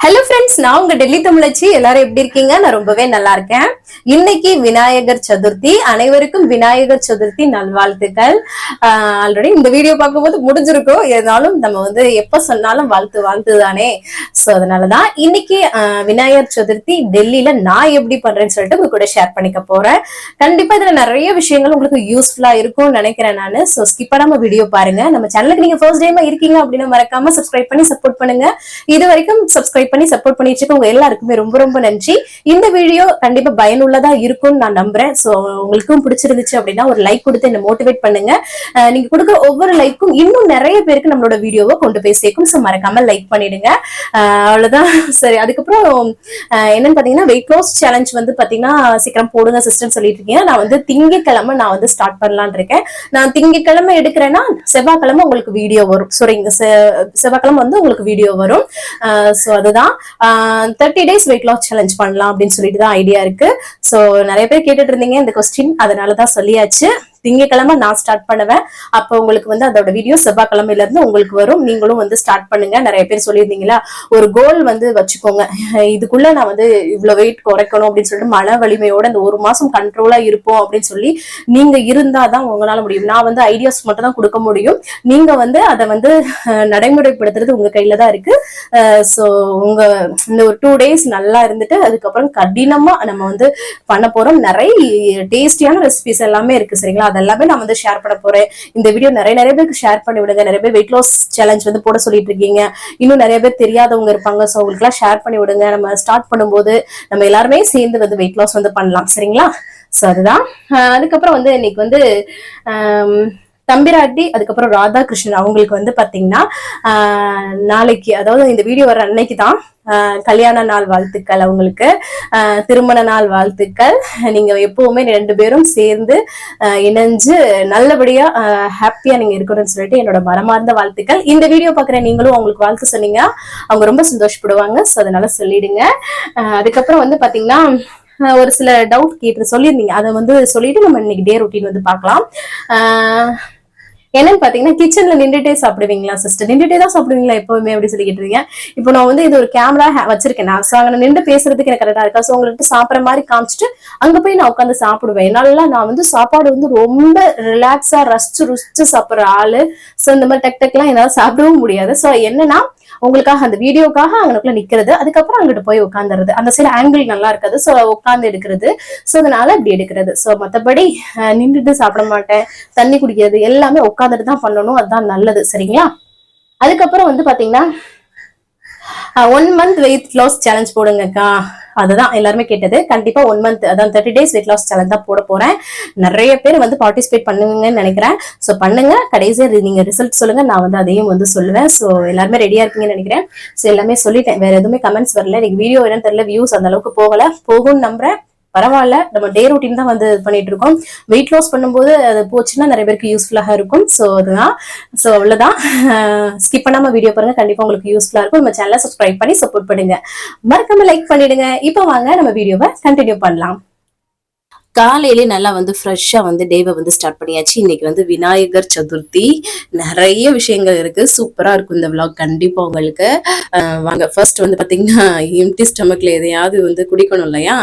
Hello friends நான் உங்க டெல்லி தமிழச்சி. எல்லாரும் எப்படி இருக்கீங்க? நான் ரொம்பவே நல்லா இருக்கேன். இன்னைக்கு விநாயகர் சதுர்த்தி. அனைவருக்கும் விநாயகர் சதுர்த்தி நல்வாழ்த்துக்கள். ஆல்ரெடி இந்த வீடியோ பார்க்கும்போது முடிஞ்சிருக்கும் இருந்தாலும் நம்ம வந்து எப்ப சொன்னாலும் வாழ்த்து வாழ்த்து தானே ஸோ அதனாலதான் இன்னைக்கு விநாயகர் சதுர்த்தி டெல்லியில நான் எப்படி பண்றேன்னு சொல்லிட்டு உங்க கூட ஷேர் பண்ணிக்க போறேன். கண்டிப்பா இதுல நிறைய விஷயங்கள் உங்களுக்கு யூஸ்ஃபுல்லா இருக்கும்னு நினைக்கிறேன் நான். ஸோ ஸ்கிப் பண்ணாம வீடியோ பாருங்க. நம்ம சேனலுக்கு நீங்க ஃபர்ஸ்ட் டைமா இருக்கீங்க அப்படின்னு மறக்காம சப்ஸ்கிரைப் பண்ணி சப்போர்ட் பண்ணுங்க. இது வரைக்கும் சப்ஸ்கிரைப் பண்ணி சப்போர்ட் பண்ணி வச்சுக்கோங்க எல்லாருக்குமே ரொம்ப ரொம்ப நன்றி. இந்த வீடியோ கண்டிப்பா பயனுள்ளதா இருக்கும்னு நான் நம்புறேன். சோ உங்களுக்கும் பிடிச்சிருந்துச்சு அப்படின்னா ஒரு லைக் கொடுத்து என்ன மோட்டிவேட் பண்ணுங்க. நீங்க கொடுக்குற ஒவ்வொரு லைக்கும் இன்னும் நிறைய பேருக்கு நம்மளோட வீடியோவை கொண்டு போய் சேர்க்கும். ஸோ மறக்காம லைக் பண்ணிடுங்க. அவ்வளவுதான். சரி அதுக்கப்புறம் என்னன்னு பாத்தீங்கன்னா வெயிட் லாஸ் சேலஞ்ச் வந்து பாத்தீங்கன்னா சீக்கிரம் போடுங்க சிஸ்டர் சொல்லிட்டு இருக்கீங்க. நான் வந்து திங்கக்கிழமை நான் வந்து ஸ்டார்ட் பண்ணலாம்னு இருக்கேன். நான் திங்கக்கிழமை எடுக்கிறேன்னா செவ்வாய்க்கிழமை உங்களுக்கு வீடியோ வரும். சரிங்க செவ்வாய்க்கிழமை வந்து உங்களுக்கு வீடியோ வரும். ஸோ அதுதான். Thirty days weight loss challenge பண்ணலாம் அப்படின்னு சொல்லிட்டு தான் ஐடியா இருக்கு. ஸோ நிறைய பேர் கேட்டுட்டு இருந்தீங்க இந்த கொஸ்டின் அதனால தான் சொல்லியாச்சு. திங்கக்கிழமை நான் ஸ்டார்ட் பண்ணுவேன். அப்போ உங்களுக்கு வந்து அதோட வீடியோ செவ்வாய்க்கிழமையில இருந்து உங்களுக்கு வரும். நீங்களும் வந்து ஸ்டார்ட் பண்ணுங்க. நிறைய பேர் சொல்லியிருந்தீங்களா? ஒரு கோல் வந்து வச்சுக்கோங்க. இதுக்குள்ள நான் வந்து இவ்வளவு வெயிட் குறைக்கணும் அப்படின்னு சொல்லிட்டு மன வலிமையோட இந்த ஒரு மாசம் கண்ட்ரோலா இருப்போம் அப்படின்னு சொல்லி நீங்க இருந்தாதான் உங்களால முடியும். நான் வந்து ஐடியாஸ் மட்டும் தான் கொடுக்க முடியும். நீங்க வந்து அதை வந்து நடைமுறைப்படுத்துறது உங்க கையில தான் இருக்கு. ஸோ உங்க இந்த ஒரு டூ டேஸ் நல்லா இருந்துட்டு அதுக்கப்புறம் கடினமா நம்ம வந்து பண்ண போறோம். நிறைய டேஸ்டியான ரெசிபிஸ் எல்லாமே இருக்கு. சரிங்களா? அதெல்லாமே நான் வந்து ஷேர் பண்ண போறேன். இந்த வீடியோ நிறைய நிறைய பேருக்கு ஷேர் பண்ணி விடுங்க. நிறைய பேர் வெயிட் லாஸ் சேலஞ்ச் வந்து போட சொல்லிட்டு இருக்கீங்க. இன்னும் நிறைய பேர் தெரியாதவங்க இருப்பாங்க. ஸோ அவங்களுக்குலாம் ஷேர் பண்ணி விடுங்க. நம்ம ஸ்டார்ட் பண்ணும்போது நம்ம எல்லாருமே சேர்ந்து வந்து வெயிட் லாஸ் வந்து பண்ணலாம். சரிங்களா? ஸோ அதுதான். அதுக்கப்புறம் வந்து இன்னைக்கு வந்து தம்பிராட்டி அதுக்கப்புறம் ராதாகிருஷ்ணன் அவங்களுக்கு வந்து பாத்தீங்கன்னா நாளைக்கு அதாவது இந்த வீடியோ வர அன்னைக்கு தான் கல்யாண நாள் வாழ்த்துக்கள் அவங்களுக்கு. திருமண நாள் வாழ்த்துக்கள். நீங்க எப்பவுமே ரெண்டு பேரும் சேர்ந்து இணைஞ்சு நல்லபடியா ஹாப்பியா நீங்க இருக்கணும்னு சொல்லிட்டு என்னோட மரமார்ந்த வாழ்த்துக்கள். இந்த வீடியோ பாக்குற நீங்களும் அவங்களுக்கு வாழ்த்து சொன்னீங்க அவங்க ரொம்ப சந்தோஷப்படுவாங்க. ஸோ அதனால சொல்லிடுங்க. அதுக்கப்புறம் வந்து பாத்தீங்கன்னா ஒரு சில டவுட் கேட்டு சொல்லியிருந்தீங்க. அதை வந்து சொல்லிட்டு நம்ம இன்னைக்கு டே ரொட்டீன் வந்து பார்க்கலாம். ஆஹ் என்னன்னு பாத்தீங்கன்னா கிச்சன்ல நின்றுட்டே சாப்பிடுவீங்களா சிஸ்டர் நின்றுட்டே தான் சாப்பிடுவீங்களா எப்பவுமே அப்படி சொல்லி கேட்டுருக்கீங்க இப்போ நான் வந்து இது ஒரு கேமரா வச்சிருக்கேன். நான் சோ அங்க நின்று பேசுறதுக்கு எனக்கு கரெக்டா இருக்கா? ஸோ உங்களுக்கு சாப்பிட்ற மாதிரி காமிச்சிட்டு அங்க போய் நான் உட்காந்து சாப்பிடுவேன். நல்லா நான் வந்து சாப்பாடு வந்து ரொம்ப ரிலாக்ஸா ரசிச்சு ருசிச்சு சாப்பிடுற ஆளு. ஸோ இந்த மாதிரி டக் டக்லாம் என்னால சாப்பிடவும் முடியாது. ஸோ என்னன்னா உங்களுக்காக அந்த வீடியோக்காக அவனுக்குள்ள நிக்கிறது. அதுக்கப்புறம் அங்கிட்டு போய் உட்காந்துறது அந்த சைடு ஆங்கிள் நல்லா இருக்காது. ஸோ உட்காந்து எடுக்கிறது. ஸோ அதனால இப்படி எடுக்கிறது. ஸோ மற்றபடி நின்றுட்டு சாப்பிட மாட்டேன். தண்ணி குடிக்கிறது. எல்லாமே உட்காந்துட்டு தான் பண்ணணும். அதுதான் நல்லது. சரிங்களா? அதுக்கப்புறம் வந்து பாத்தீங்கன்னா one month weight loss challenge போடுங்கக்கா. அதுதான் எல்லாருமே கேட்டது. கண்டிப்பா ஒன் மந்த் அதான் thirty days weight loss challenge தான் போட போறேன். நிறைய பேர் வந்து பார்ட்டிசிபேட் பண்ணுவீங்கன்னு நினைக்கிறேன். ஸோ பண்ணுங்க. கடைசியாக நீங்க ரிசல்ட் சொல்லுங்க. நான் வந்து அதையும் வந்து சொல்லுவேன். ஸோ எல்லாருமே ரெடியா இருக்கீங்கன்னு நினைக்கிறேன். ஸோ எல்லாமே சொல்லிட்டேன். வேற எதுவுமே கமெண்ட்ஸ் வரல. எனக்கு வீடியோ என்னன்னு தெரியல. வியூஸ் அந்த அளவுக்கு போகல. போகும்னு நம்புறேன். பரவாயில்ல நம்ம டே ரொட்டீன் தான் வந்து இது பண்ணிட்டு இருக்கோம். வெயிட் லாஸ் பண்ணும்போது அது போச்சுன்னா நிறைய பேருக்கு யூஸ்ஃபுல்லாக இருக்கும். ஸோ அதுதான். ஸோ அவ்வளோதான் ஸ்கிப் பண்ணாம வீடியோ பாருங்க. கண்டிப்பா உங்களுக்கு யூஸ்ஃபுல்லா இருக்கும். நம்ம சேனலை சப்ஸ்கிரைப் பண்ணி சப்போர்ட் பண்ணுங்க. மறக்காம லைக் பண்ணிடுங்க. இப்போ வாங்க நம்ம வீடியோவை கண்டினியூ பண்ணலாம். காலையிலே நல்லா வந்து ஃப்ரெஷ்ஷாக வந்து டேவை வந்து ஸ்டார்ட் பண்ணியாச்சு. இன்னைக்கு வந்து விநாயகர் சதுர்த்தி. நிறைய விஷயங்கள் இருக்கு. சூப்பராக இருக்கும் இந்த விளாக் கண்டிப்பாக உங்களுக்கு வாங்க. ஃபர்ஸ்ட் வந்து பார்த்தீங்கன்னா எம்டி ஸ்டமக்ல எதையாவது வந்து குடிக்கணும் இல்லையா?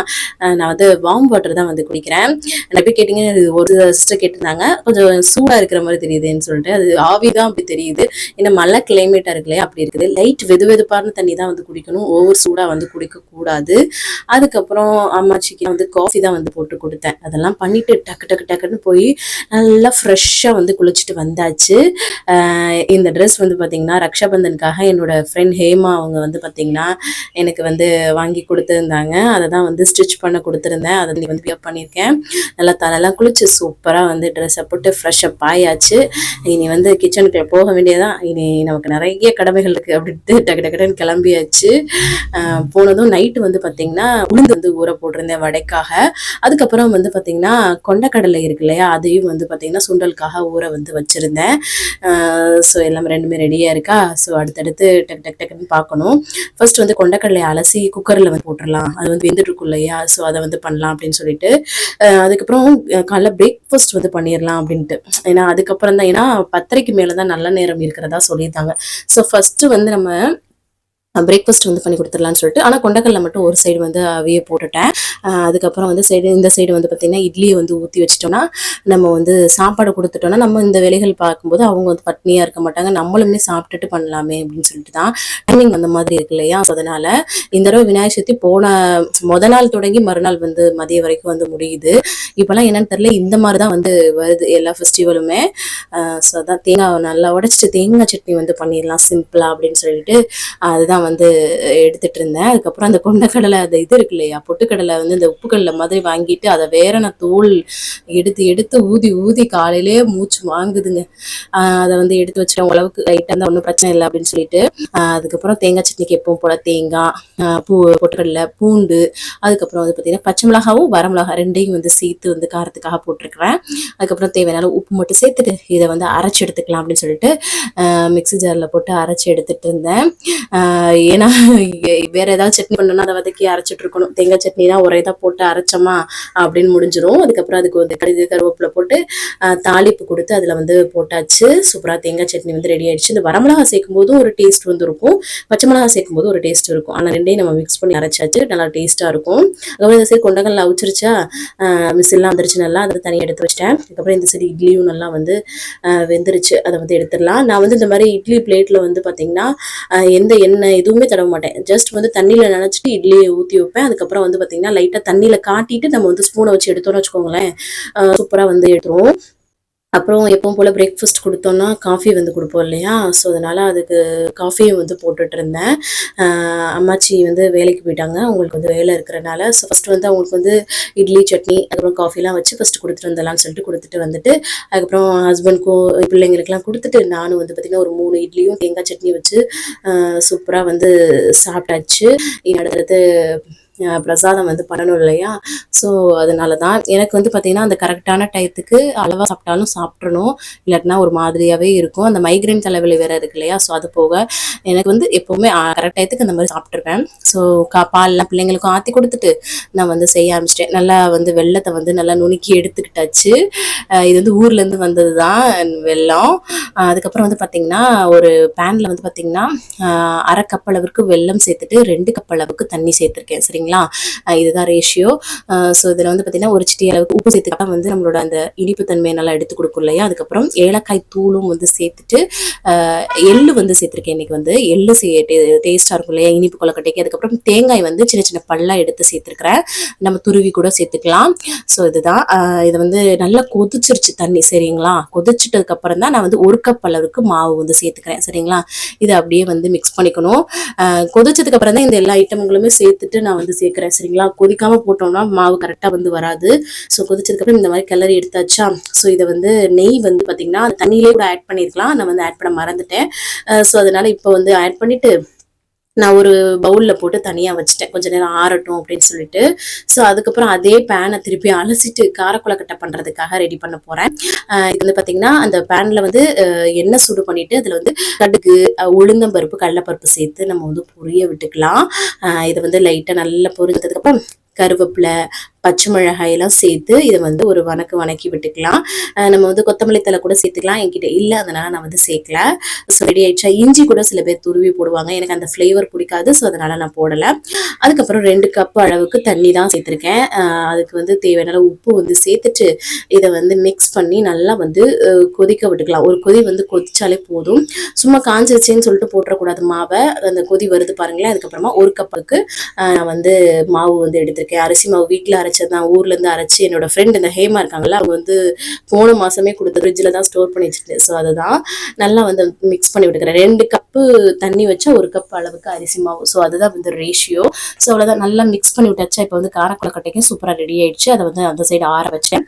நான் வந்து வார்ம் வாட்டர் தான் வந்து குடிக்கிறேன். நிறைய பேர் கேட்டீங்க ஒரு சிஸ்டர் கேட்டிருந்தாங்க. கொஞ்சம் சூடாக இருக்கிற மாதிரி தெரியுதுன்னு சொல்லிட்டு அது ஆவி தான் அப்படி தெரியுது. ஏன்னா மழை கிளைமேட்டாக இருக்குல்லையா அப்படி இருக்குது. லைட் வெது வெதுப்பான தண்ணி தான் வந்து குடிக்கணும். ஓவர் சூடாக வந்து குடிக்கக்கூடாது. அதுக்கப்புறம் அம்மாச்சிக்கு வந்து காஃபி தான் வந்து போட்டு கொடுத்தேன். அதெல்லாம் பண்ணிட்டு டக்கு டக்கு டக்குன்னு போய் நல்லா ஃப்ரெஷ்ஷாக வந்து குளிச்சுட்டு வந்தாச்சு. இந்த ட்ரெஸ் வந்து பார்த்தீங்கன்னா ரக்ஷாபந்தனுக்காக என்னோட ஃப்ரெண்ட் ஹேமா அவங்க வந்து பார்த்தீங்கன்னா எனக்கு வந்து வாங்கி கொடுத்துருந்தாங்க. அதை தான் வந்து ஸ்டிச் பண்ண கொடுத்துருந்தேன். அதை நீ வந்து பியப் பண்ணியிருக்கேன். நல்லா தலையெல்லாம் குளிச்சு சூப்பராக வந்து ட்ரெஸ்ஸை போட்டு ஃப்ரெஷ்ஷப் ஆயாச்சு இனி வந்து கிச்சனுக்குள்ள போக வேண்டியதான் இனி நமக்கு நிறைய கடமைகள் இருக்குது அப்படின்ட்டு டக்கு டக்குன்னு கிளம்பியாச்சு. போனதும் நைட்டு வந்து பார்த்தீங்கன்னா உளுந்து வந்து ஊற போட்டிருந்தேன் வடைக்காக. அதுக்கப்புறம் வந்து பார்த்தீங்கன்னா கொண்டக்கடலை இருக்கு இல்லையா? அதையும் வந்து பார்த்தீங்கன்னா சுண்டலுக்காக ஊற வந்து வச்சுருந்தேன். ஸோ எல்லாமே ரெண்டுமே ரெடியாக இருக்கா? ஸோ அடுத்தடுத்து டக் டக் டக்குன்னு பார்க்கணும். ஃபர்ஸ்ட் வந்து கொண்டக்கடலை அலசி குக்கரில் வந்து போட்டுடலாம். அது வந்து வெந்துட்டு இருக்கும் இல்லையா? ஸோ அதை வந்து பண்ணலாம் அப்படின்னு சொல்லிட்டு. அதுக்கப்புறம் காலைல பிரேக்ஃபாஸ்ட் வந்து பண்ணிடலாம் அப்படின்ட்டு. ஏன்னா அதுக்கப்புறம் தான் ஏன்னா பத்தரைக்கு மேலே தான் நல்ல நேரம் இருக்கிறதா சொல்லியிருந்தாங்க. ஸோ ஃபஸ்ட்டு வந்து நம்ம பிரேக்ஃபாஸ்ட் வந்து பண்ணி கொடுத்துடலாம்னு சொல்லிட்டு. ஆனால் கொண்டக்கல்ல மட்டும் ஒரு சைடு வந்து அவையே போட்டுட்டேன். அதுக்கப்புறம் வந்து சைடு இந்த சைடு வந்து பார்த்திங்கன்னா இட்லியை வந்து ஊற்றி வச்சிட்டோம்னா நம்ம வந்து சாப்பாடு கொடுத்துட்டோம்னா நம்ம இந்த வேலைகள் பார்க்கும்போது அவங்க வந்து பட்னியாக இருக்க மாட்டாங்க. நம்மளுமே சாப்பிட்டுட்டு பண்ணலாமே அப்படின்னு சொல்லிட்டு தான் டைமிங் அந்த மாதிரி இருக்கு இல்லையா? அதனால் அதனால இந்த தடவை விநாயகர் சதுர்த்தி போன முதல் நாள் தொடங்கி மறுநாள் வந்து மதியம் வரைக்கும் வந்து முடியுது. இப்போல்லாம் என்னன்னு தெரியல. இந்த மாதிரி தான் வந்து வருது எல்லா ஃபெஸ்டிவலுமே ஸோ அதான் தேங்காய் நல்லா உடைச்சிட்டு தேங்காய் சட்னி வந்து பண்ணிடலாம் சிம்பிளாக அப்படின்னு சொல்லிட்டு. அதுதான் வந்து எடுத்துட்டு இருந்தேன் அதுக்கப்புறம் அந்த கொண்டக்கடலை அந்த இது இருக்கு இல்லையா பொட்டுக்கடலை வந்து இந்த உப்புக்கடலை மாதிரி வாங்கிட்டு அதை வேற நான் தோல் எடுத்து எடுத்து ஊதி ஊதி காலையிலே மூச்சு வாங்குதுங்க. அதை வந்து எடுத்து வச்சிட்டேன். உழவுக்கு லைட்டாக இருந்தால் ஒன்றும் பிரச்சனை இல்லை அப்படின்னு சொல்லிட்டு அதுக்கப்புறம் தேங்காய் சட்னிக்கு எப்பவும் போல. தேங்காய் பூ பொட்டுக்கடலை பூண்டு அதுக்கப்புறம் வந்து பார்த்தீங்கன்னா பச்சை மிளகாவும் வரமிளகா ரெண்டையும் வந்து சேர்த்து வந்து காரத்துக்காக போட்டிருக்கிறேன். அதுக்கப்புறம் தேவையான உப்பு மட்டும் சேர்த்துட்டு இதை வந்து அரைச்சி எடுத்துக்கலாம் அப்படின்னு சொல்லிட்டு மிக்ஸி ஜாரில் போட்டு அரைச்சி எடுத்துட்டு இருந்தேன் ஏன்னா வேற ஏதாவது சட்னி பண்ணணும்னா அதை வதக்கி அரைச்சிட்டு இருக்கணும். தேங்காய் சட்னினா ஒரே இதாக போட்டு அரைச்சோமா அப்படின்னு முடிஞ்சிடும் அதுக்கப்புறம் அதுக்கு வந்து கடுகு கருவேப்பில போட்டு தாளிப்பு கொடுத்து அதில் வந்து போட்டாச்சு. சூப்பராக தேங்காய் சட்னி வந்து ரெடி ஆயிடுச்சு. இந்த வரமிளகா சேர்க்கும் போதும் ஒரு டேஸ்ட் வந்து இருக்கும் பச்சை மிளகா சேர்க்கும் போது ஒரு டேஸ்ட் இருக்கும். ஆனால் ரெண்டையும் நம்ம மிக்ஸ் பண்ணி அரைச்சாச்சு. நல்லா டேஸ்ட்டாக இருக்கும். அதுக்கப்புறம் இந்த சைடு கொண்டகல்ல அவிச்சிருச்சா மிஸ்ஸெல்லாம் வந்துருச்சு நல்லா. அதை தனியாக எடுத்து வச்சிட்டேன். அதுக்கப்புறம் இந்த சைடு இட்லியும் நல்லா வந்து வெந்துருச்சு. அதை வந்து எடுத்துடலாம். நான் வந்து இந்த மாதிரி இட்லி பிளேட்டில் வந்து பார்த்தீங்கன்னா எந்த எண்ணெய் எதுவுமே தடவ மாட்டேன். ஜஸ்ட் வந்து தண்ணியில் நினச்சிட்டு இட்லியை ஊற்றி வைப்பேன். அதுக்கப்புறம் வந்து பார்த்தீங்கன்னா லைட்டாக தண்ணியில் காட்டிட்டு நம்ம வந்து ஸ்பூனை வச்சு எடுத்தோம்னு வச்சுக்கோங்களேன். சூப்பராக வந்து எடுத்துருவோம். அப்புறம் எப்பவும் போல் பிரேக்ஃபாஸ்ட் கொடுத்தோன்னா காஃபி வந்து கொடுப்போம் இல்லையா? ஸோ அதனால் அதுக்கு காஃபியும் வந்து போட்டுட்ருந்தேன் அம்மாச்சி வந்து வேலைக்கு போயிட்டாங்க. அவங்களுக்கு வந்து வேலை இருக்கிறனால ஸோ ஃபஸ்ட்டு வந்து அவங்களுக்கு வந்து இட்லி சட்னி அதுக்கப்புறம் காஃபிலாம் வச்சு ஃபஸ்ட்டு கொடுத்துட்டு வந்துடலாம்னு சொல்லிட்டு கொடுத்துட்டு வந்துட்டு அதுக்கப்புறம் ஹஸ்பண்ட்க்கும் பிள்ளைங்களுக்குலாம் கொடுத்துட்டு நானும் வந்து பார்த்திங்கன்னா ஒரு மூணு இட்லியும் தேங்காய் சட்னி வச்சு சூப்பராக வந்து சாப்பிட்டாச்சு. இனி அடுத்தது பிரசாதம் வந்து பண்ணணும் இல்லையா? ஸோ அதனால தான் எனக்கு வந்து பார்த்திங்கன்னா அந்த கரெக்டான டயத்துக்கு அளவாக சாப்பிட்டாலும் சாப்பிட்றணும் இல்லாட்டினா ஒரு மாதிரியாகவே இருக்கும். அந்த மைக்ரைன் தலைவலி வேறு இருக்கு இல்லையா? ஸோ அது போக எனக்கு வந்து எப்போவுமே கரெக்ட் டயத்துக்கு அந்த மாதிரி சாப்பிட்ருவேன் ஸோ கா பால்லாம் பிள்ளைங்களுக்கும் ஆற்றி கொடுத்துட்டு நான் வந்து செய்ய ஆரம்பிச்சிட்டேன். நல்லா வந்து வெள்ளத்தை வந்து நல்லா நுணுக்கி எடுத்துக்கிட்டாச்சு. இது வந்து ஊர்லேருந்து வந்தது தான் வெல்லம் அதுக்கப்புறம் வந்து பார்த்திங்கன்னா ஒரு பேனில் வந்து பார்த்திங்கன்னா அரை கப் அளவுக்கு வெல்லம் சேர்த்துட்டு ரெண்டு கப் அளவுக்கு தண்ணி சேர்த்துருக்கேன். சரிங்களா? சரிங்களா இதுதான் ரேஷியோ ஸோ இதில் வந்து பார்த்திங்கன்னா ஒரு சிட்டி அளவுக்கு உப்பு சேர்த்துக்கிட்டா வந்து நம்மளோட அந்த இனிப்பு தன்மையை நல்லா எடுத்து கொடுக்கும் இல்லையா? அதுக்கப்புறம் ஏலக்காய் தூளும் வந்து சேர்த்துட்டு எள்ளு வந்து சேர்த்துருக்கேன். இன்னைக்கு வந்து எள்ளு சே டேஸ்ட்டாக இருக்கும் இல்லையா? இனிப்பு கொலக்கட்டைக்கு அதுக்கப்புறம் தேங்காய் வந்து சின்ன சின்ன பல்லா எடுத்து சேர்த்துருக்கிறேன். நம்ம துருவி கூட சேர்த்துக்கலாம். ஸோ இதுதான். இதை இது வந்து நல்லா கொதிச்சிருச்சு தண்ணி சரிங்களா? கொதிச்சிட்டதுக்கு அப்புறம் தான் நான் வந்து ஒரு கப் அளவுக்கு மாவு வந்து சேர்த்துக்கிறேன் சரிங்களா? இதை அப்படியே வந்து மிக்ஸ் பண்ணிக்கணும். கொதிச்சதுக்கு அப்புறம் தான் இந்த எல்லா ஐட்டங்களுமே சேர்த்துட்டு நான் வந்து சேர்க்குறேன் சரிங்களா? கொதிக்காமல் போட்டோம்னா மாவு கரெக்டாக வந்து வராது. ஸோ கொதிச்சதுக்கப்புறம் இந்த மாதிரி கிளறி எடுத்தாச்சா? ஸோ இதை வந்து நெய் வந்து பார்த்தீங்கன்னா தண்ணியிலே கூட ஆட் பண்ணியிருக்கலாம் நான் வந்து ஆட் பண்ண மறந்துட்டேன். ஸோ அதனால இப்போ வந்து ஆட் பண்ணிட்டு நான் ஒரு பவுலில் போட்டு தனியாக வச்சுட்டேன். கொஞ்ச நேரம் ஆறட்டும் அப்படின்னு சொல்லிட்டு. ஸோ அதுக்கப்புறம் அதே பேனை திருப்பி அலசிட்டு காரக்குழக்கட்டை பண்ணுறதுக்காக ரெடி பண்ண போகிறேன் இது வந்து பார்த்தீங்கன்னா அந்த பேனில் வந்து எண்ணெய் சூடு பண்ணிட்டு அதில் வந்து கடுகு உளுந்தம்பருப்பு கடலப்பருப்பு சேர்த்து நம்ம வந்து பொரிய விட்டுக்கலாம். இதை வந்து லைட்டாக நல்லா பொரிஞ்சதுக்கப்புறம் கருவேப்பிலை பச்சை மிளகாயெல்லாம் சேர்த்து இதை வந்து ஒரு வணக்கு வணக்கி விட்டுக்கலாம். நம்ம வந்து கொத்தமல்லி தலை கூட சேர்த்துக்கலாம். என்கிட்ட இல்லை அதனால நான் வந்து சேர்க்கல. ஸோ ரெடி ஆயிடுச்சா? இஞ்சி கூட சில பேர் துருவி போடுவாங்க. எனக்கு அந்த ஃப்ளேவர் பிடிக்காது ஸோ அதனால நான் போடலை. அதுக்கப்புறம் ரெண்டு கப் அளவுக்கு தண்ணி தான் சேர்த்துருக்கேன். அதுக்கு வந்து தேவையான உப்பு வந்து சேர்த்துட்டு இதை வந்து மிக்ஸ் பண்ணி நல்லா வந்து கொதிக்க விட்டுக்கலாம். ஒரு கொதி வந்து கொதிச்சாலே போதும். சும்மா காஞ்சிருச்சேன்னு சொல்லிட்டு போட்டுறக்கூடாது மாவை. அந்த கொதி வருது பாருங்களேன். அதுக்கப்புறமா ஒரு கப்புக்கு நான் வந்து மாவு வந்து எடுத்திருக்கேன். அரிசி மாவு வீட்டில் அரைச்சது தான் ஊர்லேருந்து அரைச்சி என்னோட ஃப்ரெண்ட் இந்த ஹேமா இருக்காங்கல்ல அவங்க வந்து போன மாசமே கொடுத்த ஃப்ரிட்ஜில் தான் ஸ்டோர் பண்ணி வச்சிருந்தேன். ஸோ அதுதான் நல்லா வந்து மிக்ஸ் பண்ணி விட்டுக்கிறேன். ரெண்டு கப்பு தண்ணி வச்சா ஒரு கப் அளவுக்கு அரிசி மாவு. ஸோ அதுதான் வந்து ரேஷியோ ஸோ அவ்வளோதான் நல்லா மிக்ஸ் பண்ணி விட்டாச்சா இப்போ வந்து காரக்குளக்கட்டைக்கும் சூப்பராக ரெடி ஆயிடுச்சு. அதை வந்து அந்த சைடு ஆற வச்சேன்.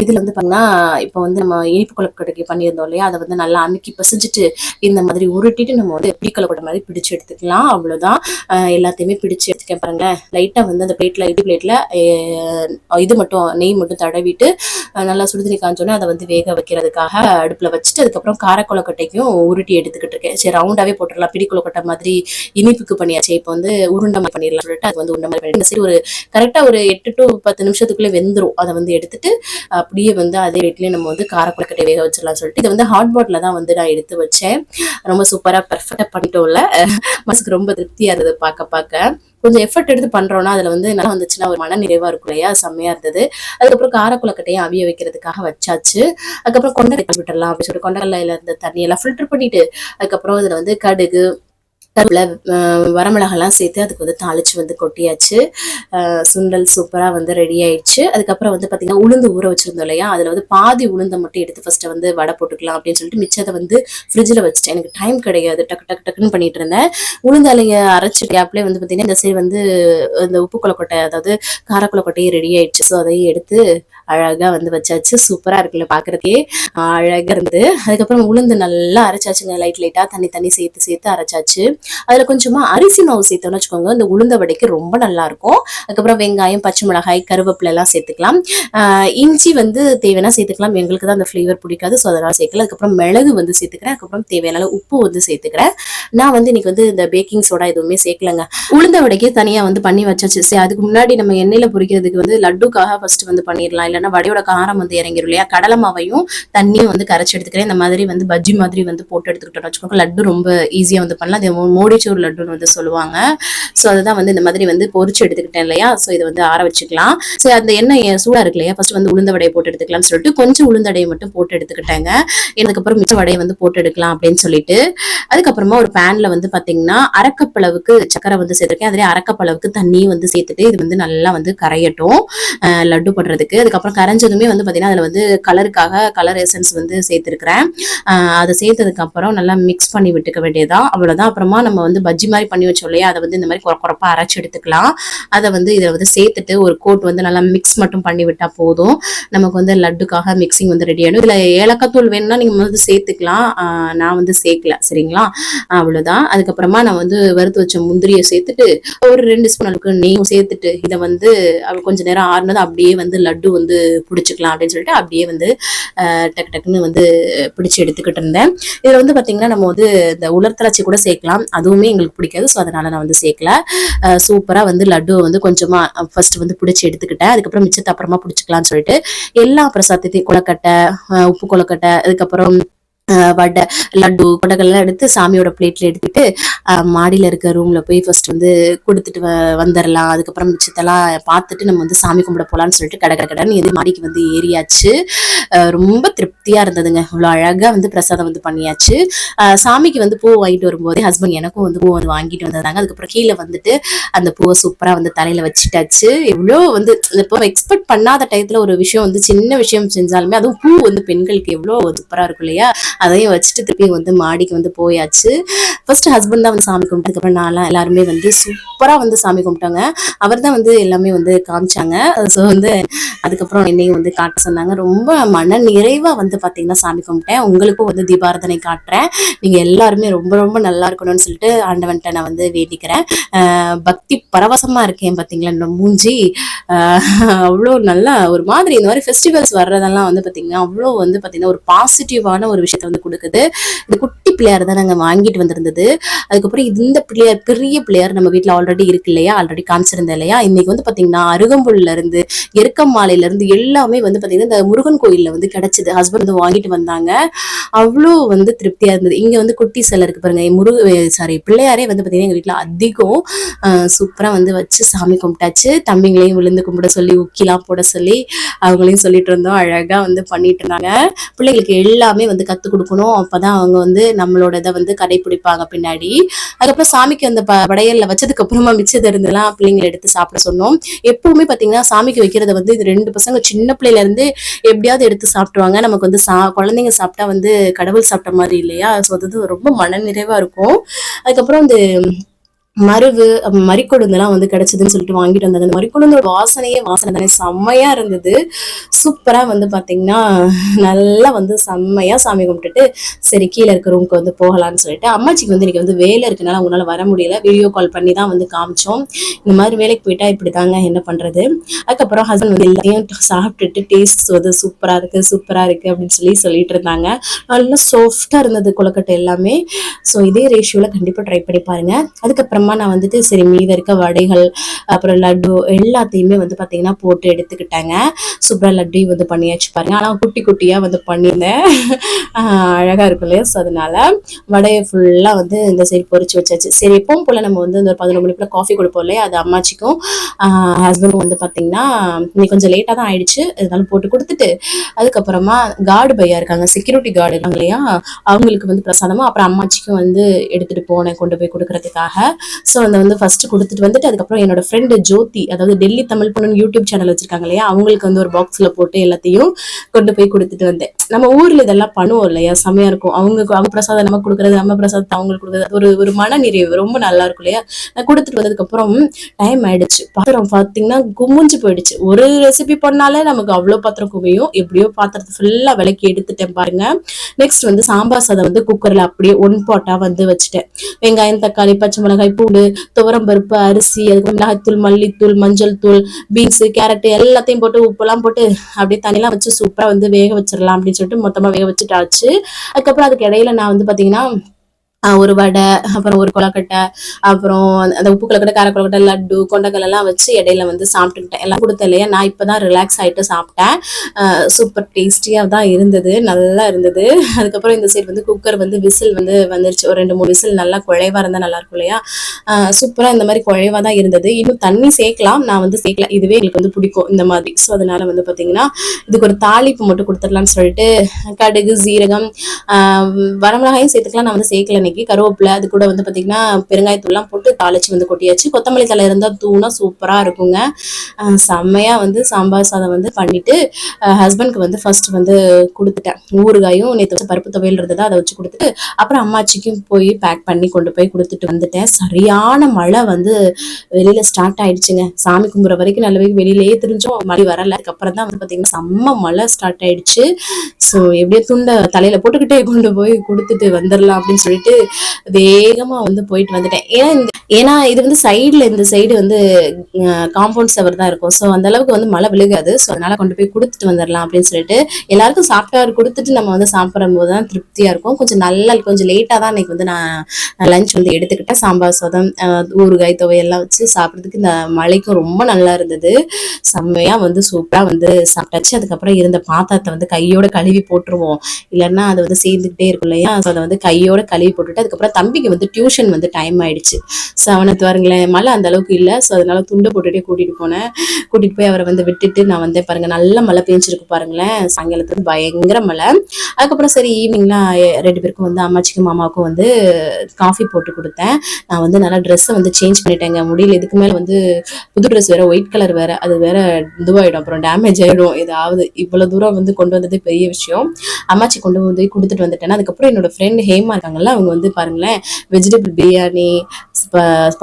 இதில் வந்து பார்த்தீங்கன்னா இப்போ வந்து நம்ம இனிப்பு கொலக்கட்டைக்கு பண்ணியிருந்தோம் இல்லையா அதை வந்து நல்லா அமுக்கி பசிச்சுட்டு இந்த மாதிரி உருட்டிட்டு நம்ம வந்து எப்படி கொலக்கட்டை மாதிரி பிடிச்சு எடுத்துக்கலாம். அவ்வளோதான் எல்லாத்தையுமே பிடிச்சு எடுத்துக்கேன் பாருங்க லைட்டாக வந்து அந்த பிளேட்டில் இடி பிளேட்டில் இது மட்டும் நெய் மட்டும் தடவிட்டு நல்லா சுடுதண்ணி காஞ்சோன்னே அதை வந்து வேக வைக்கிறதுக்காக அடுப்பில் வச்சுட்டு அதுக்கப்புறம் காரக்குளக்கட்டைக்கும் உருட்டி எடுத்துக்கிட்டு இருக்கேன். சரி ரவுண்டாகவே போட்டுடலாம். பிடி மாதிரி இனிப்புக்கு பண்ணியாச்சு. இப்போ வந்து உருண்டை மாதிரி பண்ணிடலாம் சொல்லிட்டு அது வந்து உருண்டை மாதிரி பண்ணி சரி ஒரு கரெக்டாக ஒரு எட்டு டு பத்து நிமிஷத்துக்குள்ளே வெந்துடும் அதை வந்து எடுத்துட்டு அப்படியே வந்து அதே வீட்லேயே நம்ம வந்து காரக்குளக்கட்டை வேக வச்சிடலாம் சொல்லிட்டு இது வந்து ஹாட் பாட்டில் தான் வந்து நான் எடுத்து வச்சேன். ரொம்ப சூப்பராக பர்ஃபெக்டாக பண்ணிட்டோம்ல. மனசுக்கு ரொம்ப திருப்தியாக இருந்தது பார்க்க பார்க்க. கொஞ்சம் எஃபர்ட் எடுத்து பண்றோம்னா அதுல வந்து நல்லா வந்துச்சுன்னா ஒரு மன நிறைவா இருக்கும் இல்லையா? செம்மையா இருந்தது. அதுக்கப்புறம் காரக்குளக்கட்டையும் அவிய வைக்கிறதுக்காக வச்சாச்சு. அதுக்கப்புறம் கொண்டக்கடலை விட்டுடலாம் அப்படின்னு சொல்லிட்டு கொண்டக்கடலையில இருந்த தண்ணியெல்லாம் ஃபில்டர் பண்ணிட்டு அதுக்கப்புறம் இதுல வந்து கடுகு கருவேப்பிலை அஹ் சேர்த்து அதுக்கு வந்து தாளிச்சு வந்து கொட்டியாச்சு. சுண்டல் சூப்பராக வந்து ரெடி ஆயிடுச்சு. அதுக்கப்புறம் வந்து பார்த்திங்கன்னா உளுந்து ஊற வச்சிருந்தோம் இல்லையா? அதில் வந்து பாதி உளுந்தை மட்டும் எடுத்து ஃபஸ்ட்டு வந்து வடை போட்டுக்கலாம் அப்படின்னு சொல்லிட்டு மிச்சத்தை வந்து ஃப்ரிட்ஜில் வச்சுட்டேன். எனக்கு டைம் கிடையாது. டக்கு டக்கு டக்குன்னு பண்ணிட்டு இருந்தேன். உளுந்தாலைய அரைச்சி கேப்லேயே வந்து பார்த்திங்கன்னா இந்த சைடு வந்து இந்த உப்பு கொலக்கொட்டை அதாவது காரக்குளக்கொட்டையும் ரெடி ஆயிடுச்சு. ஸோ அதையும் எடுத்து அழகா வந்து வச்சாச்சு. சூப்பரா இருக்குல்ல பாக்குறதுக்கே. அழகா இருந்து. அதுக்கப்புறம் உளுந்து நல்லா அரைச்சாச்சுங்க. லைட் லைட்டா தண்ணி தண்ணி சேர்த்து சேர்த்து அரைச்சாச்சு. அதுல கொஞ்சமா அரிசி மாவு சேர்த்தோம்னு வச்சுக்கோங்க. இந்த உளுந்த வடைக்கு ரொம்ப நல்லா இருக்கும். அதுக்கப்புறம் வெங்காயம் பச்சை மிளகாய் கருவேப்பிலை எல்லாம் சேர்த்துக்கலாம். இஞ்சி வந்து தேவைன்னா சேர்த்துக்கலாம். எங்களுக்கு தான் அந்த ஃப்ளேவர் பிடிக்காது. ஸோ அதனால சேர்க்கல. அதுக்கப்புறம் மிளகு வந்து சேர்த்துக்கிறேன். அதுக்கப்புறம் தேவையான உப்பு வந்து சேர்த்துக்கிறேன். நான் வந்து இன்னைக்கு வந்து இந்த பேக்கிங் சோடா எதுவுமே சேர்க்கலங்க. உளுந்த வடைக்கே தனியா வந்து பண்ணி வச்சாச்சு. சரி அதுக்கு முன்னாடி நம்ம எண்ணெயில பொரிக்கிறதுக்கு வந்து லட்டுக்காக ஃபர்ஸ்ட் வந்து பண்ணிடலாம். இல்லைன்னா வடையோட காரம் வந்து இறங்கிடும் இல்லையா? கடலை மாவையும் தண்ணியும் வந்து கரைச்சி எடுத்துக்கிறேன். இந்த மாதிரி வந்து பஜ்ஜி மாதிரி வந்து போட்டு எடுத்துக்கிட்டோம் வச்சுக்கோங்க. லட்டு ரொம்ப ஈஸியாக வந்து பண்ணலாம். அது மோடிச்சூர் லட்டுன்னு வந்து சொல்லுவாங்க. ஸோ அதுதான் வந்து இந்த மாதிரி வந்து பொரிச்சு எடுத்துக்கிட்டேன் இல்லையா? ஸோ இதை வந்து ஆற வச்சுக்கலாம். ஸோ அந்த எண்ணெய் சூடாக இருக்கு இல்லையா? ஃபர்ஸ்ட் வந்து உளுந்த வடையை போட்டு எடுத்துக்கலாம்னு சொல்லிட்டு கொஞ்சம் உளுந்தடையை மட்டும் போட்டு எடுத்துக்கிட்டேங்க. அதுக்கப்புறம் மிச்ச வடையை வந்து போட்டு எடுக்கலாம் அப்படின்னு சொல்லிட்டு. அதுக்கப்புறமா ஒரு பேன்ல வந்து பாத்தீங்கன்னா அரைக்கப்பளவுக்கு சக்கரை வந்து சேர்த்துருக்கேன். அதுலேயே அரைக்கப்பளவுக்கு தண்ணியும் வந்து சேர்த்துட்டு இது வந்து நல்லா வந்து கரையட்டும். லட்டு பண்றதுக்கு அதுக்கப்புறம் அப்புறம் கரைஞ்சதுமே வந்து பார்த்தீங்கன்னா அதில் வந்து கலருக்காக கலர் எசன்ஸ் வந்து சேர்த்துருக்குறேன். அதை சேர்த்ததுக்கு அப்புறம் நல்லா மிக்ஸ் பண்ணி விட்டுக்க வேண்டியதுதான். அவ்வளோதான் அப்புறமா நம்ம வந்து பஜ்ஜி மாதிரி பண்ணி வச்சோம் இல்லையா? அதை வந்து இந்த மாதிரி குறை குறப்பாக அரைச்சி எடுத்துக்கலாம். அதை வந்து இதில் வந்து சேர்த்துட்டு ஒரு கோட் வந்து நல்லா மிக்ஸ் மட்டும் பண்ணி விட்டால் போதும். நமக்கு வந்து லட்டுக்காக மிக்சிங் வந்து ரெடி ஆகிடும் இதில் ஏலக்காய் தூள் வேணும்னா நீங்கள் வந்து சேர்த்துக்கலாம். நான் வந்து சேர்க்கல. சரிங்களா? அவ்வளோதான் அதுக்கப்புறமா நான் வந்து வறுத்து வச்ச முந்திரியை சேர்த்துட்டு ஒரு ரெண்டு ஸ்பூன் அளவுக்கு நெய்யும் சேர்த்துட்டு இதை வந்து கொஞ்சம் நேரம் ஆறுனது அப்படியே வந்து லட்டு வந்து பிடிச்சிக்கலாம் அப்படின்னு சொல்லிட்டு அப்படியே வந்து டக்கு டக்குன்னு வந்து பிடிச்சி எடுத்துக்கிட்டு இருந்தேன். இதில் வந்து பார்த்தீங்கன்னா நம்ம வந்து இந்த உலர்த்தளச்சி கூட சேர்க்கலாம். அதுவுமே எங்களுக்கு பிடிக்காது. ஸோ அதனால் நான் வந்து சேர்க்கல. சூப்பராக வந்து லட்டு வந்து கொஞ்சமாக ஃபர்ஸ்ட் வந்து பிடிச்சி எடுத்துக்கிட்டேன். அதுக்கப்புறம் மிச்சத்தை அப்புறமா பிடிச்சிக்கலாம்னு சொல்லிட்டு எல்லா பிரசாதத்தையும் கொலக்கட்டை உப்பு கொலக்கட்டை அதுக்கப்புறம் வடை லட்டு கொடைகள்லாம் எடுத்து சாமியோட பிளேட்ல எடுத்துட்டு மாடியில் மாடியில இருக்க ரூம்ல போய் ஃபர்ஸ்ட் வந்து கொடுத்துட்டு வ- வந்துடலாம் அதுக்கப்புறம் மிச்சத்தெல்லாம் பார்த்துட்டு நம்ம வந்து சாமி கும்பிட போகலான்னு சொல்லிட்டு கடை கடை கடன் எது மாடிக்கு வந்து ஏறியாச்சு. ரொம்ப திருப்தியா இருந்ததுங்க. இவ்வளோ அழகா வந்து பிரசாதம் வந்து பண்ணியாச்சு. சாமிக்கு வந்து பூ வாங்கிட்டு வரும்போதே ஹஸ்பண்ட் எனக்கும் வந்து பூ வந்து வாங்கிட்டு வந்திருந்தாங்க அதுக்கப்புறம் கீழே வந்துட்டு அந்த பூவை சூப்பரா வந்து தலையில வச்சுட்டாச்சு. எவ்வளோ வந்து இப்போ எக்ஸ்பெக்ட் பண்ணாத டயத்துல ஒரு விஷயம் வந்து சின்ன விஷயம் செஞ்சாலுமே அதுவும் பூ வந்து பெண்களுக்கு எவ்வளோ சூப்பரா இருக்கும் இல்லையா? அதையும் வச்சுட்டு திருப்பி வந்து மாடிக்கு வந்து போயாச்சு. ஃபர்ஸ்ட் ஹஸ்பண்ட் தான் வந்து சாமி கும்பிட்டதுக்கப்புறம் நான்லாம் எல்லாருமே வந்து சூப்பராக வந்து சாமி கும்பிட்டாங்க. அவர் தான் வந்து எல்லாமே வந்து காமிச்சாங்க. ஸோ வந்து அதுக்கப்புறம் என்னையும் வந்து காட்ட சொன்னாங்க. ரொம்ப மன நிறைவாக வந்து பார்த்தீங்கன்னா சாமி கும்பிட்டேன். உங்களுக்கும் வந்து தீபாரதனை காட்டுறேன். நீங்கள் எல்லாருமே ரொம்ப ரொம்ப நல்லா இருக்கணும்னு சொல்லிட்டு ஆண்டவன்ட்ட நான் வந்து வேண்டிக்கிறேன். பக்தி பரவசமாக இருக்கேன் பார்த்தீங்களா என்னோட மூஞ்சி. அவ்வளோ நல்லா ஒரு மாதிரி இந்த மாதிரி ஃபெஸ்டிவல்ஸ் வர்றதெல்லாம் வந்து பார்த்தீங்கன்னா அவ்வளோ வந்து பார்த்தீங்கன்னா ஒரு பாசிட்டிவான ஒரு விஷயத்த வந்து கொடுக்குது. இந்த குட்டி பிள்ளையார் தான் நாங்கள் வாங்கிட்டு வந்திருந்தது. அதுக்கப்புறம் இந்த பிள்ளையார் பெரிய பிள்ளையார் நம்ம வீட்டில் ஆல்ரெடி இருக்கு இல்லையா? ஆல்ரெடி காமிச்சிருந்தேன் இல்லையா? இன்னைக்கு வந்து பார்த்தீங்கன்னா அருகம்புல்ல இருந்து எருக்கம்மாலையில இருந்து எல்லாமே வந்து பார்த்தீங்கன்னா இந்த முருகன் கோயிலில் வந்து கிடைச்சது. ஹஸ்பண்ட் வந்து வாங்கிட்டு வந்தாங்க. அவ்வளோ வந்து திருப்தியாக இருந்தது. இங்கே வந்து குட்டி சிலை இருக்கு பாருங்க. முருக சாரி பிள்ளையாரே வந்து பார்த்தீங்கன்னா எங்கள் வீட்டில் அதிகம் சூப்பராக வந்து வச்சு சாமி கும்பிட்டாச்சு. தம்பிங்களையும் விழுந்து கும்பிட சொல்லி உக்கிலாம் போட சொல்லி அவங்களையும் சொல்லிட்டு இருந்தோம். அழகாக வந்து பண்ணிட்டு இருந்தாங்க. பிள்ளைகளுக்கு எல்லாமே வந்து கத்து கொடுக்கணும். அப்பதான் அவங்க வந்து நம்மளோட இதை வந்து கடைபிடிப்பாங்க பின்னாடி. அதுக்கப்புறம் சாமிக்கு அந்த ப- படையல்ல வச்சதுக்கு அப்புறமா மிச்சது இருந்தெல்லாம் பிள்ளைங்களை எடுத்து சாப்பிட சொன்னோம். எப்பவுமே பாத்தீங்கன்னா சாமிக்கு வைக்கிறத வந்து இது ரெண்டு பசங்க சின்ன பிள்ளையில இருந்து எப்படியாவது எடுத்து சாப்பிட்டுருவாங்க. நமக்கு வந்து சா குழந்தைங்க சாப்பிட்டா வந்து கடவுள் சாப்பிட்ட மாதிரி இல்லையா? ஸோ அது ரொம்ப மனநிறைவா இருக்கும். அதுக்கப்புறம் வந்து மருவு அப்புறம் மறிக்கொழுந்தெல்லாம் வந்து கிடைச்சதுன்னு சொல்லிட்டு வாங்கிட்டு வந்தாங்க அந்த மறிக்கொழுந்தோட வாசனையே வாசனை தானே. செம்மையா இருந்தது. சூப்பரா வந்து பாத்தீங்கன்னா நல்லா வந்து செம்மையா சாமி கும்பிட்டுட்டு சரி கீழே இருக்க ரூமுக்கு வந்து போகலான்னு சொல்லிட்டு அம்மாச்சிக்கு வந்து இன்னைக்கு வந்து வேலை இருக்கனால அவங்களால வர முடியல. வீடியோ கால் பண்ணி தான் வந்து காமிச்சோம். இந்த மாதிரி வேலைக்கு போயிட்டா இப்படி தாங்க என்ன பண்றது? அதுக்கப்புறம் ஹஸ்பண்ட் வந்து எல்லாத்தையும் சாப்பிட்டுட்டு டேஸ்ட் வந்து சூப்பரா இருக்கு சூப்பரா இருக்கு அப்படின்னு சொல்லி சொல்லிட்டு இருந்தாங்க. நல்லா சாஃப்டா இருந்தது கொழுக்கட்டை எல்லாமே. ஸோ இதே ரேஷியோல கண்டிப்பா ட்ரை பண்ணி பாருங்க. அதுக்கப்புறம் நான் வந்துட்டு சரி மீத இருக்க வடைகள் அப்புறம் லட்டு எல்லாத்தையுமே வந்து பார்த்தீங்கன்னா போட்டு எடுத்துக்கிட்டாங்க. சூப்பராக லட்டையும் வந்து பண்ணியாச்சு பாருங்க. ஆனால் குட்டி குட்டியாக வந்து பண்ணியிருந்தேன். அழகாக இருக்கும் இல்லையா? ஸோ அதனால வடையை ஃபுல்லாக வந்து இந்த சைடு பொறிச்சு வச்சாச்சு. சரி எப்பவும் போல் நம்ம வந்து இந்த ஒரு பதினொரு மணிக்குள்ள காஃபி கொடுப்போம் இல்லையா? அது அம்மாச்சிக்கும் ஹஸ்பண்டும் வந்து பார்த்தீங்கன்னா இன்னைக்கு கொஞ்சம் லேட்டாக தான் ஆயிடுச்சு. அதனால போட்டு கொடுத்துட்டு அதுக்கப்புறமா கார்டு பையா இருக்காங்க செக்யூரிட்டி கார்டு இருக்காங்க இல்லையா? அவங்களுக்கு வந்து பிரசாதமாக அப்புறம் அம்மாச்சிக்கும் வந்து எடுத்துகிட்டு போனேன் கொண்டு போய் கொடுக்கறதுக்காக. ஸோ அந்த வந்து ஃபர்ஸ்ட் கொடுத்துட்டு வந்துட்டு அதுக்கப்புறம் என்னோட ஃப்ரெண்டு ஜோதி அதாவது டெல்லி தமிழ் பொண்ணு யூடியூப் சேனல் வச்சிருக்காங்க இல்லையா அவங்களுக்கு வந்து ஒரு பாக்ஸ்ல போட்டு எல்லாத்தையும் கொண்டு போய் கொடுத்துட்டு வந்தேன். நம்ம ஊர்ல இதெல்லாம் பண்ணுவோம் இல்லையா செம்மையாக இருக்கும். அவங்க அவங்க பிரசாதம் நம்ம கொடுக்குறது நம்ம பிரசாதத்தை அவங்களுக்கு கொடுக்கறது ஒரு ஒரு மன நிறைவு ரொம்ப நல்லா இருக்கும் இல்லையா. நான் கொடுத்துட்டு வந்ததுக்கு அப்புறம் டைம் ஆயிடுச்சு. பாத்திரம் பார்த்தீங்கன்னா குமிஞ்சு போயிடுச்சு. ஒரு ரெசிபி பண்ணாலே நமக்கு அவ்வளோ பாத்திரம் குவியும். எப்படியோ பாத்திரத்தை ஃபுல்லா விளக்கி எடுத்துட்டேன் பாருங்க. நெக்ஸ்ட் வந்து சாம்பார் சாதம் வந்து குக்கர்ல அப்படியே ஒன் பாட்டா வந்து வச்சுட்டேன். வெங்காயம் தக்காளி பச்சை மிளகாய் பூண்டு துவரம் பருப்பு அரிசி அதுக்கு மிளகாய்த்தூள் மல்லித்தூள் மஞ்சள் தூள் பீன்ஸ் கேரட் எல்லாத்தையும் போட்டு உப்பெல்லாம் போட்டு அப்படியே தண்ணிலாம் வச்சு சூப்பரா வந்து வேக வச்சிடலாம் அப்படின்னு சொல்லிட்டு மொத்தமா வேக வச்சுட்டாச்சு அதுக்கப்புறம் அதுக்கு இடையில நான் வந்து பாத்தீங்கன்னா ஒரு வடை அப்புறம் ஒரு கொலக்கட்டை அப்புறம் அந்த உப்பு கொலக்கட்டை கார கொலக்கட்டை லட்டு கொண்டக்கல் எல்லாம் வச்சு இடையில வந்து சாப்பிட்டுக்கிட்டேன். எல்லாம் கொடுத்த இல்லையா? நான் இப்பதான் ரிலாக்ஸ் ஆயிட்டு சாப்பிட்டேன். சூப்பர் டேஸ்டியாக தான் இருந்தது. நல்லா இருந்தது. அதுக்கப்புறம் இந்த சைடு வந்து குக்கர் வந்து விசில் வந்து வந்துருச்சு. ஒரு ரெண்டு மூணு விசில் நல்லா குழைவா இருந்தா நல்லா இருக்கும் இல்லையா? சூப்பரா இந்த மாதிரி குழைவா தான் இருந்தது. இன்னும் தண்ணி சேர்க்கலாம். நான் வந்து சேர்க்கல. இதுவே எங்களுக்கு வந்து பிடிக்கும் இந்த மாதிரி. ஸோ அதனால வந்து பாத்தீங்கன்னா இதுக்கு ஒரு தாளிப்பு மட்டும் கொடுத்துடலாம்னு சொல்லிட்டு கடுகு சீரகம் வரமிளகாயும் சேர்த்துக்கலாம். நான் வந்து சேர்க்கல இன்னைக்கு கருவேப்பிலை அது கூட வந்து பார்த்திங்கன்னா பெருங்காயத்தூள்லாம் போட்டு தாளிச்சு வந்து கொட்டியாச்சு. கொத்தமல்லி தலை இருந்தால் தூணா சூப்பராக இருக்குங்க. செம்மையாக வந்து சாம்பார் சாதம் வந்து பண்ணிட்டு ஹஸ்பண்ட்க்கு வந்து ஃபர்ஸ்ட் வந்து கொடுத்துட்டேன். ஊறுகாயும் நேற்று பருப்பு துவையல் இருந்தது அதை வச்சு கொடுத்துட்டு அப்புறம் அம்மாச்சிக்கும் போய் பேக் பண்ணி கொண்டு போய் கொடுத்துட்டு வந்துட்டேன். சரியான மழை வந்து வெளியில் ஸ்டார்ட் ஆயிடுச்சுங்க. சாமி கும்பிட்ற வரைக்கும் நல்லவே வெளியிலேயே தெரிஞ்சோம் மழை வரல. அதுக்கப்புறம் தான் வந்து பார்த்தீங்கன்னா செம்ம மழை ஸ்டார்ட் ஆயிடுச்சு. ஸோ எப்படியோ துண்டை தலையில் போட்டுக்கிட்டே கொண்டு போய் கொடுத்துட்டு வந்துடலாம் அப்படின்னு சொல்லிட்டு வேகமா வந்து போயிட்டு வந்துட்டேன். ஏன்னா இந்த ஏன்னா இது வந்து சைடுல இந்த சைடு வந்து காம்பவுண்ட் செவர் தான் இருக்கும். ஸோ அந்த அளவுக்கு வந்து மழை விழுகாது. ஸோ அதனால கொண்டு போய் கொடுத்துட்டு வந்துடலாம் அப்படின்னு சொல்லிட்டு எல்லாருக்கும் சாப்பிட்டாரு கொடுத்துட்டு நம்ம வந்து சாப்பிடும் போது தான் திருப்தியா இருக்கும். கொஞ்சம் நல்லா கொஞ்சம் லேட்டா தான் இன்னைக்கு வந்து நான் லஞ்ச் வந்து எடுத்துக்கிட்டேன். சாம்பார் சாதம் ஆஹ் ஊறுகாய் துவையெல்லாம் வச்சு சாப்பிட்றதுக்கு இந்த மழைக்கும் ரொம்ப நல்லா இருந்தது. செம்மையா வந்து சூப்பரா வந்து சாப்பிட்டாச்சு. அதுக்கப்புறம் இருந்த பாத்திரத்தை வந்து கையோட கழுவி போட்டுருவோம். இல்லைன்னா அது வந்து சேர்ந்துக்கிட்டே இருக்கும் இல்லையா? ஸோ அதை வந்து கையோட கழுவி போட்டுட்டு அதுக்கப்புறம் தம்பிக்கு வந்து டியூஷன் வந்து டைம் ஆயிடுச்சு. ஸோ பாருங்களேன் மழை அந்த அளவுக்கு இல்லை. ஸோ அதனால துண்டை போட்டுட்டே கூட்டிட்டு போனேன். கூட்டிட்டு போய் அவரை வந்து விட்டுட்டு நான் வந்தேன் பாருங்க. நல்ல மழை பெஞ்சிருக்கு பாருங்களேன். சாயங்காலத்துக்கு பயங்கர மழை. அதுக்கப்புறம் சரி ஈவினிங்லாம் ரெண்டு பேருக்கும் வந்து அம்மாச்சிக்கும் மாமாவுக்கும் வந்து காஃபி போட்டு கொடுத்தேன். நான் வந்து நல்லா ட்ரெஸ்ஸை வந்து சேஞ்ச் பண்ணிட்டேங்க. முடியல. இதுக்கு மேலே வந்து புது ட்ரெஸ் வேற ஒயிட் கலர் வேற அது வேற இதுவாயிடும். அப்புறம் டேமேஜ் ஆயிடும். ஏதாவது இவ்வளவு தூரம் வந்து கொண்டு வந்தது பெரிய விஷயம். அம்மாச்சி கொண்டு வந்து கொடுத்துட்டு வந்துட்டேன். அதுக்கப்புறம் என்னோட ஃப்ரெண்ட் ஹேமா இருக்காங்கல்ல அவங்க வந்து பாருங்களேன் வெஜிடபிள் பிரியாணி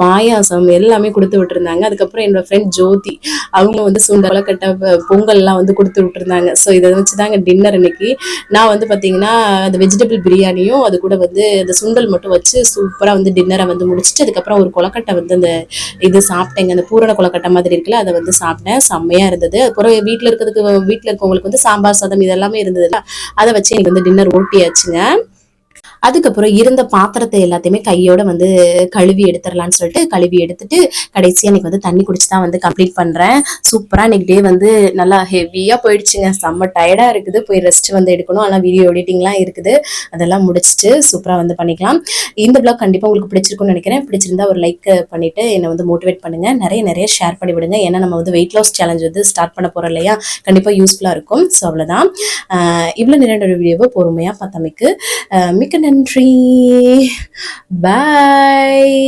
பாயாசம் எல்லாமே கொடுத்து விட்டுருந்தாங்க. அதுக்கப்புறம் என்னோட ஃப்ரெண்ட் ஜோதி அவங்க வந்து சுண்டலக்கட்டை பொங்கல்லாம் வந்து கொடுத்து விட்டுருந்தாங்க. ஸோ இதை வச்சு தாங்க டின்னர் இன்னைக்கு நான் வந்து பார்த்தீங்கன்னா அந்த வெஜிடபிள் பிரியாணியும் அது கூட வந்து அந்த சுண்டல் மட்டும் வச்சு சூப்பராக வந்து டின்னரை வந்து முடிச்சுட்டு அதுக்கப்புறம் ஒரு கொலக்கட்டை வந்து அந்த இது சாப்பிட்டேங்க. அந்த பூரண கொலக்கட்டை மாதிரி இருக்குல்ல அதை வந்து சாப்பிட்டேன். செம்மையாக இருந்தது. அப்புறம் வீட்டில் இருக்கிறதுக்கு வீட்டில் இருக்கவங்களுக்கு வந்து சாம்பார் சாதம் இதெல்லாமே இருந்ததுல அதை வச்சு எனக்கு வந்து டின்னர் ஓட்டியாச்சுங்க. அதுக்கப்புறம் இருந்த பாத்திரத்தை எல்லாத்தையுமே கையோட வந்து கழுவி எடுத்துடலாம்னு சொல்லிட்டு கழுவி எடுத்துட்டு கடைசியாக இன்னைக்கு வந்து தண்ணி குடிச்சு தான் வந்து கம்ப்ளீட் பண்ணுறேன் சூப்பராக இன்னைக்கு டே வந்து நல்லா ஹெவியாக போயிடுச்சுங்க. செம்ம டயர்டாக இருக்குது. போய் ரெஸ்ட் வந்து எடுக்கணும். ஆனால் வீடியோ எடிட்டிங்லாம் இருக்குது. அதெல்லாம் முடிச்சுட்டு சூப்பராக வந்து பண்ணிக்கலாம். இந்த பிளாக் கண்டிப்பாக உங்களுக்கு பிடிச்சிருக்கும்னு நினைக்கிறேன். பிடிச்சிருந்தா ஒரு லைக் பண்ணிவிட்டு என்னை வந்து மோட்டிவேட் பண்ணுங்கள் நிறைய நிறைய ஷேர் பண்ணி விடுங்க. ஏன்னா நம்ம வந்து வெயிட் லாஸ் சேலஞ்ச் வந்து ஸ்டார்ட் பண்ண போகிறோம் இல்லையா? கண்டிப்பாக யூஸ்ஃபுல்லாக இருக்கும். ஸோ அவ்வளோதான் இவ்வளோ நிறைய வீடியோவை பொறுமையாக பார்த்தமைக்கு. மிக்க நன்றி பாய்